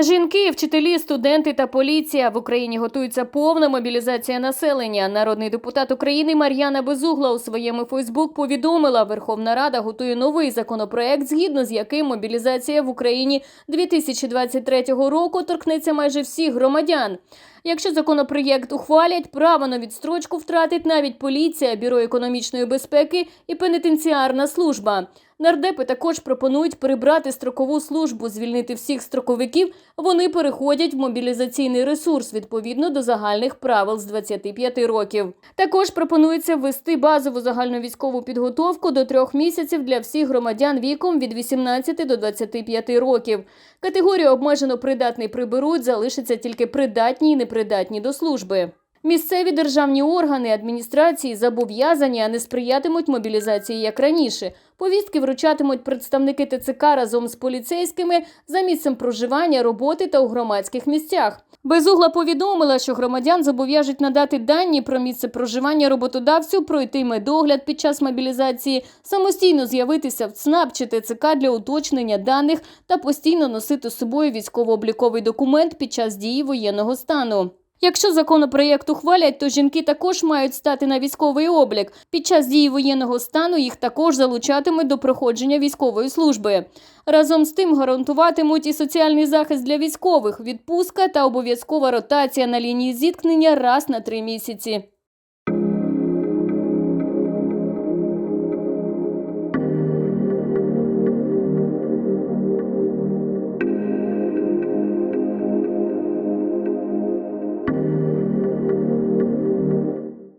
Жінки, вчителі, студенти та поліція в Україні готується повна мобілізація населення. Народний депутат України Мар'яна Безугла у своєму Фейсбук повідомила, Верховна Рада готує новий законопроект, згідно з яким мобілізація в Україні 2023 року торкнеться майже всіх громадян. Якщо законопроєкт ухвалять, право на відстрочку втратить навіть поліція, бюро економічної безпеки і пенітенціарна служба. Нардепи також пропонують прибрати строкову службу, звільнити всіх строковиків. Вони переходять в мобілізаційний ресурс відповідно до загальних правил з 25 років. Також пропонується ввести базову загальну військову підготовку до трьох місяців для всіх громадян віком від 18 до 25 років. Категорію обмежено придатний приберуть, залишаться тільки придатні і непридатні до служби. Місцеві державні органи адміністрації зобов'язані, а не сприятимуть мобілізації як раніше. Повістки вручатимуть представники ТЦК разом з поліцейськими за місцем проживання, роботи та у громадських місцях. Безугла повідомила, що громадян зобов'яжуть надати дані про місце проживання роботодавцю, пройти медогляд під час мобілізації, самостійно з'явитися в ЦНАП чи ТЦК для уточнення даних та постійно носити з собою військово-обліковий документ під час дії воєнного стану. Якщо законопроєкт ухвалять, то жінки також мають стати на військовий облік. Під час дії воєнного стану їх також залучатимуть до проходження військової служби. Разом з тим гарантуватимуть і соціальний захист для військових, відпустка та обов'язкова ротація на лінії зіткнення раз на три місяці.